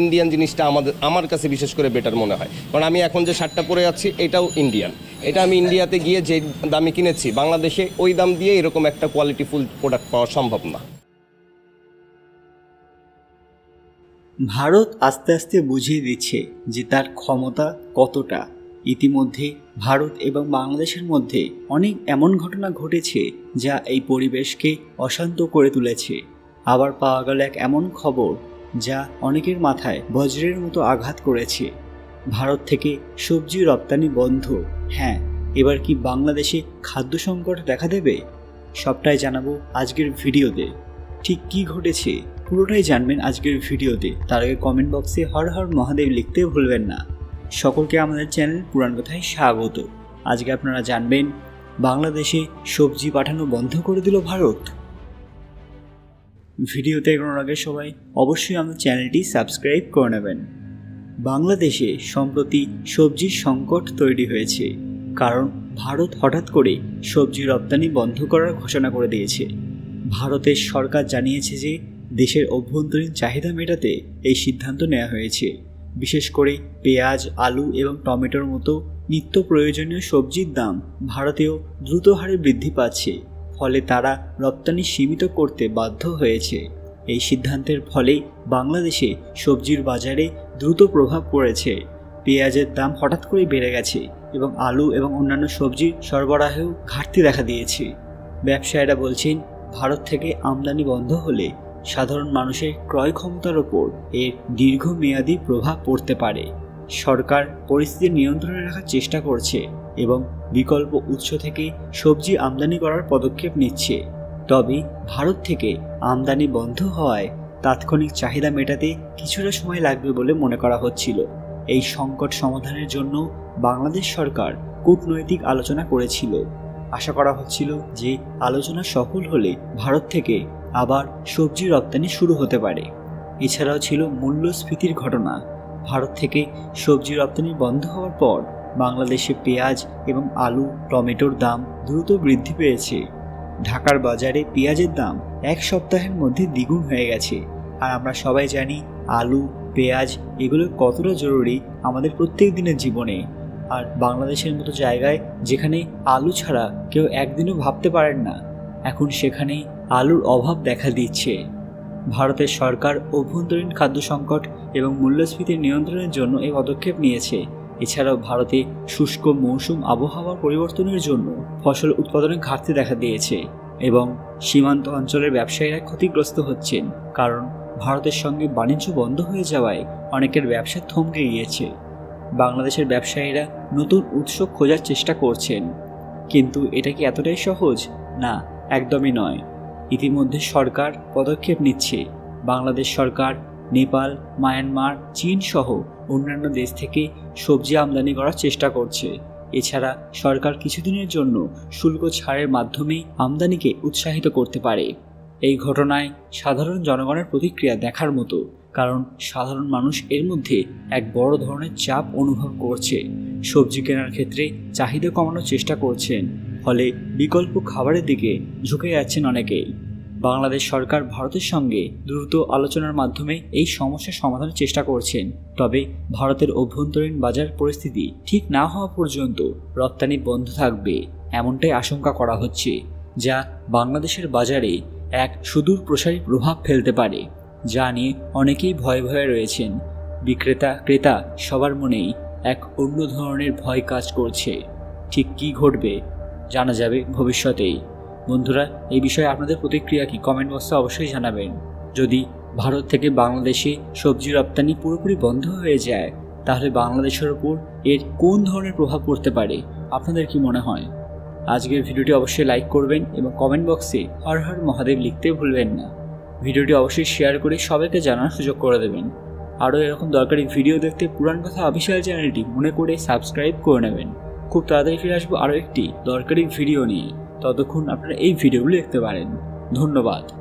Indian জিনিসটা আমাদের আমার কাছে বিশেষ করে বেটার মনে হয়। কারণ আমি এখন যে শার্টটা পরে আছি, এটাও ইন্ডিয়ান এটা আমি ইন্ডিয়াতে গিয়ে যে দামে কিনেছি, বাংলাদেশে ওই দাম দিয়ে এরকম একটা কোয়ালিটিফুল প্রোডাক্ট পাওয়া সম্ভব না। ভারত আস্তে আস্তে বুঝিয়ে দিচ্ছে যে তার ক্ষমতা কতটা। ইতিমধ্যে ভারত এবং বাংলাদেশের মধ্যে অনেক এমন ঘটনা ঘটেছে যা এই পরিবেশকে অশান্ত করে তুলেছে। আবার পাওয়া গেল এক এমন খবর যা অনেকের মাথায় বজ্রের মতো আঘাত করেছে। ভারত থেকে সবজি রপ্তানি বন্ধ। হ্যাঁ এবার কি বাংলাদেশে খাদ্য সংকট দেখা দেবে? সবটাই জানাব আজকের ভিডিওতে। ঠিক কি ঘটেছে? পুরোটাই জানবেন আজকের ভিডিওতে। তার আগে কমেন্ট বক্সে হর হর মহাদেব লিখতে ভুলবেন না। সকলকে আমাদের চ্যানেল পুরাণ কথায় স্বাগত। আজকে আপনারা জানবেন, বাংলাদেশে সবজি পাঠানো বন্ধ করে দিল ভারত। ভিডিওতে এগোনোর আগে সবাই অবশ্যই আমাদের চ্যানেলটি সাবস্ক্রাইব করে নেবেন। বাংলাদেশে সম্প্রতি সবজির সংকট তৈরি হয়েছে, কারণ ভারত হঠাৎ করে সবজি রপ্তানি বন্ধ করার ঘোষণা করে দিয়েছে। ভারতের সরকার জানিয়েছে যে দেশের অভ্যন্তরীণ চাহিদা মেটাতে এই সিদ্ধান্ত নেওয়া হয়েছে। বিশেষ করে পেঁয়াজ, আলু এবং টমেটোর মতো নিত্য প্রয়োজনীয় সবজির দাম ভারতেও দ্রুত হারে বৃদ্ধি পাচ্ছে। ফলে তারা রপ্তানি সীমিত করতে বাধ্য হয়েছে। এই সিদ্ধান্তের ফলে বাংলাদেশে সবজির বাজারে দ্রুত প্রভাব পড়েছে। পেঁয়াজের দাম হঠাৎ করে বেড়ে গেছে এবং আলু এবং অন্যান্য সবজির সরবরাহেও ঘাটতি দেখা দিয়েছে। ব্যবসায়ীরা বলছেন, ভারত থেকে আমদানি বন্ধ হলে সাধারণ মানুষের ক্রয় ক্ষমতার ওপর এর দীর্ঘমেয়াদী প্রভাব পড়তে পারে। সরকার পরিস্থিতি নিয়ন্ত্রণে রাখার চেষ্টা করছে। এবং বিকল্প উৎস থেকে সবজি আমদানি করার পদক্ষেপ নিচ্ছে। তবে ভারত থেকে আমদানি বন্ধ হওয়ায় তাৎক্ষণিক চাহিদা মেটাতে কিছুটা সময় লাগবে বলে মনে করা হচ্ছিল। এই সংকট সমাধানের জন্য বাংলাদেশ সরকার কূটনৈতিক আলোচনা করেছিল। আশা করা হচ্ছিল যে আলোচনা সফল হলে ভারত থেকে আবার সবজি রপ্তানি শুরু হতে পারে। এছাড়াও ছিল মূল্যস্ফীতির ঘটনা। ভারত থেকে সবজি রপ্তানি বন্ধ হওয়ার পর বাংলাদেশে পেঁয়াজ এবং আলু, টমেটোর দাম দ্রুত বৃদ্ধি পেয়েছে। ঢাকার বাজারে পেঁয়াজের দাম এক সপ্তাহের মধ্যে দ্বিগুণ হয়ে গেছে। আর আমরা সবাই জানি, আলু, পেঁয়াজ এগুলো কতটা জরুরি আমাদের প্রত্যেক দিনের জীবনে। আর বাংলাদেশের মতো জায়গায় যেখানে আলু ছাড়া কেউ একদিনও ভাবতে পারেন না, এখন সেখানে আলুর অভাব দেখা দিচ্ছে। ভারতের সরকার অভ্যন্তরীণ খাদ্য সংকট এবং মূল্যস্ফীতি নিয়ন্ত্রণের জন্য এই পদক্ষেপ নিয়েছে। এছাড়াও ভারতে শুষ্ক মৌসুম আবহাওয়ার পরিবর্তনের জন্য ফসল উৎপাদনে ঘাটতি দেখা দিয়েছে এবং সীমান্ত অঞ্চলের ব্যবসায়ীরা ক্ষতিগ্রস্ত হচ্ছেন, কারণ ভারতের সঙ্গে বাণিজ্য বন্ধ হয়ে যাওয়ায় অনেকের ব্যবসা থমকে গিয়েছে। বাংলাদেশের ব্যবসায়ীরা নতুন উৎস খোঁজার চেষ্টা করছেন, কিন্তু এটা কি এতটাই সহজ? না, একদমই নয়। ইতিমধ্যে সরকার পদক্ষেপ নিচ্ছে। বাংলাদেশ সরকার নেপাল, মায়ানমার, চীন সহ অন্যান্য দেশ থেকে সবজি আমদানি করার চেষ্টা করছে। এছাড়া সরকার কিছুদিনের জন্য শুল্ক ছাড়ের মাধ্যমে আমদানিকে উৎসাহিত করতে পারে। এই ঘটনায় সাধারণ জনগণের প্রতিক্রিয়া দেখার মতো, কারণ সাধারণ মানুষ এর মধ্যে এক বড় ধরনের চাপ অনুভব করছে। সবজি কেনার ক্ষেত্রে চাহিদা কমানোর চেষ্টা করছেন, ফলে বিকল্প খাবারের দিকে ঝুঁকে যাচ্ছেন অনেকেই। বাংলাদেশ সরকার ভারতের সঙ্গে দ্রুত আলোচনার মাধ্যমে এই সমস্যার সমাধানের চেষ্টা করছেন। তবে ভারতের অভ্যন্তরীণ বাজার পরিস্থিতি ঠিক না হওয়া পর্যন্ত রপ্তানি বন্ধ থাকবে, এমনটাই আশঙ্কা করা হচ্ছে, যা বাংলাদেশের বাজারে এক সুদূর প্রসারী প্রভাব ফেলতে পারে, যা নিয়ে অনেকেই ভয়ে ভয়ে রয়েছেন। বিক্রেতা, ক্রেতা সবার মনেই এক অন্য ধরনের ভয় কাজ করছে। ঠিক কী ঘটবে জানা যাবে ভবিষ্যতেই। বন্ধুরা, এই বিষয়ে আপনাদের প্রতিক্রিয়া কি? কমেন্ট বক্সে অবশ্যই জানাবেন। যদি ভারত থেকে বাংলাদেশে সবজি রপ্তানি পুরোপুরি বন্ধ হয়ে যায়, তাহলে বাংলাদেশের ওপর এর কোন ধরনের প্রভাব পড়তে পারে? আপনাদের কি মনে হয়? আজকের ভিডিওটি অবশ্যই লাইক করবেন এবং কমেন্ট বক্সে হর হর মহাদেব লিখতে ভুলবেন না। ভিডিওটি অবশ্যই শেয়ার করে সবাইকে জানার সুযোগ করে দেবেন। আরও এরকম দরকারি ভিডিও দেখতে পুরান কথা অফিসিয়াল চ্যানেলটি মনে করে সাবস্ক্রাইব করে নেবেন। খুব তাড়াতাড়ি ফিরে আসব আরও একটি দরকারি ভিডিও নিয়ে। ততক্ষণ আপনারা এই ভিডিওগুলো দেখতে পারেন। ধন্যবাদ।